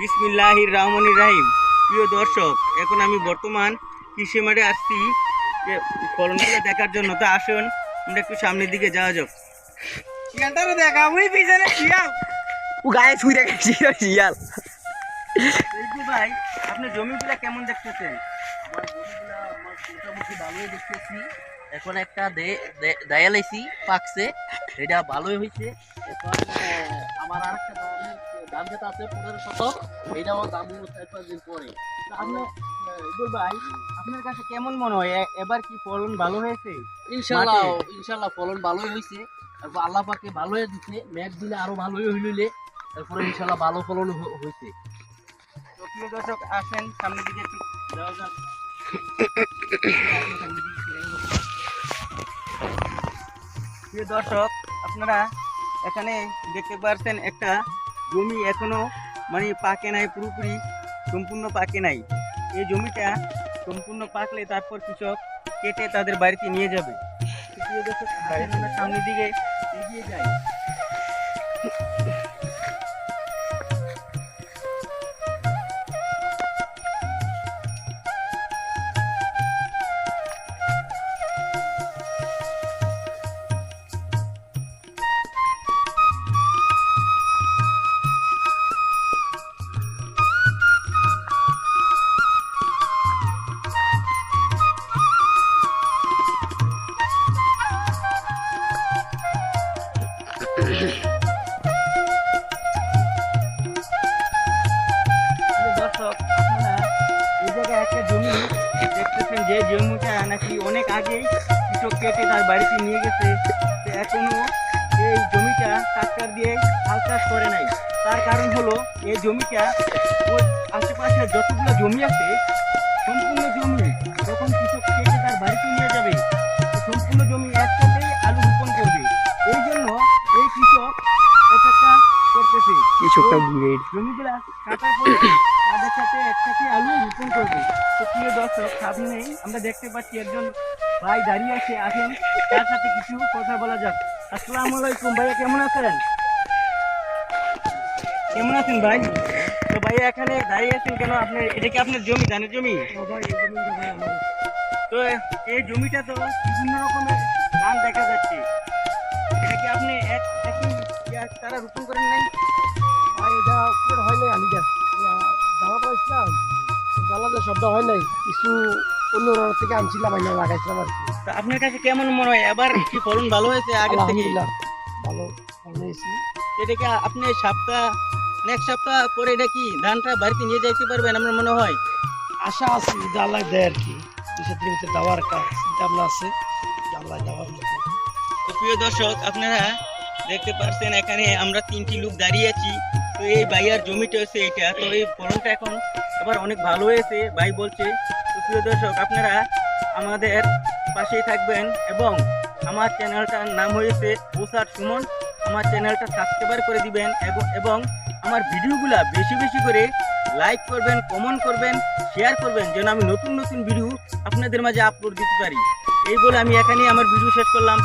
বিসমিল্লাহির রহমানির রাহিম। প্রিয় দর্শক এখন আমি বর্তমান কৃষি মাঠে আসছি যে ফলনগুলো দেখার জন্য। তো আসুন আমরা একটু সামনের দিকে যাওয়া যাক। দেখা ওই পিছনে শিয়াল। ও গায়ে শিয়াল ভাই আপনি জমিগুলা কেমন দেখতেছেন? আমার জমিগুলা আমার মোটামুটি ভালোই দেখতেছি। এখন একটা দায়ালাইছি পাকছে। এটা ভালোই হয়েছে এখন আমার আর একটা ধান খেতে আছে এটাও দাম পরে। ইদুল ভাই আপনার কাছে কেমন মনে হয়? এবার কি ফলন ভালো হয়েছে? ইনশাল্লাহ ইনশাল্লাহ ফলন ভালোই হয়েছে। তারপর আল্লাহ পাকে ভালোই দিচ্ছে মেঘ দিলে আরও ভালোই হইলে তারপরে ইনশাল্লাহ ভালো ফলন হয়েছে প্রিয় দর্শক আসেন সামনের দিকে একটু যাওয়া যাক। প্রিয় দর্শক আপনারা এখানে দেখতে পাচ্ছেন একটা জমি এখনও মানে পাকে নাই, পুরোপুরি সম্পূর্ণ পাকে নাই। এই জমিটা সম্পূর্ণ পাকলে তারপর কৃষক কেটে তাদের বাড়িতে নিয়ে যাবে। সামনের দিকে এগিয়ে যাই যে জমিটা নাকি অনেক আগেই কৃষক কেটে তার বাড়িতে নিয়ে গেছে, সে এখনও এই জমিটা ট্রাক্টর দিয়ে হাল চাষ করে নাই। তার কারণ হলো, এই জমিটা আশেপাশে যতগুলো জমি আছে জমিগুলা কাটার পরে তাদের সাথে একসাথে আলু রোপণ করবে। তো প্রিয় দর্শক সামনেই আমরা দেখতে পাচ্ছি একজন ভাই দাঁড়িয়ে আছে আসেন তার সাথে কিছু কথা বলা যাক। আসসালামু আলাইকুম ভাইয়া কেমন আছেন? কেমন আছেন ভাই? তো ভাইয়া এখানে দাঁড়িয়ে আছেন কেন? আপনার এটা কি আপনার জমি ধানের জমি? তো এই জমিটা তো বিভিন্ন রকমের শব্দ হয় নাই কিছু অন্য থেকে আনছিলাম আইনা লাগাইছিলাম আর কি। তো আপনার কাছে কেমন মনে হয়? এবার কি ফলন ভালো হয়েছে আগের থেকে? আলহামদুলিল্লাহ ভালো ভালো হয়েছি। এটা কি আপনি সপ্তাহ নেক্সট সপ্তাহ পরে এটা কি ধানটা বাড়িতে নিয়ে যাইতে পারবেন আমার মনে হয়? আশা আছে যদি আল্লাহ দেয় আর কি। দুশো দেওয়ার ভাবনা আছে আল্লাহ দেওয়ার মতো। তো প্রিয় দর্শক আপনারা দেখতে পাচ্ছেন এখানে আমরা তিনটি লোক দাঁড়িয়ে আছি। তো এই বাইয়ার জমিটা হচ্ছে এইটা। তো এই ফলনটা এখন এবার অনেক ভালো হয়েছে। ভাই বলছে, তো প্রিয় দর্শক, আপনারা আমাদের পাশেই থাকবেন এবং আমার চ্যানেলটার নাম হয়েছে ওসার সুমন। আমার চ্যানেলটা সাবস্ক্রাইবার করে দিবেন এবং আমার ভিডিওগুলা বেশি বেশি করে লাইক করবেন কমেন্ট করবেন শেয়ার করবেন, যেন আমি নতুন নতুন ভিডিও আপনাদের মাঝে আপলোড দিতে পারি। এই বলে আমি এখানেই আমার ভিডিও শেষ করলাম।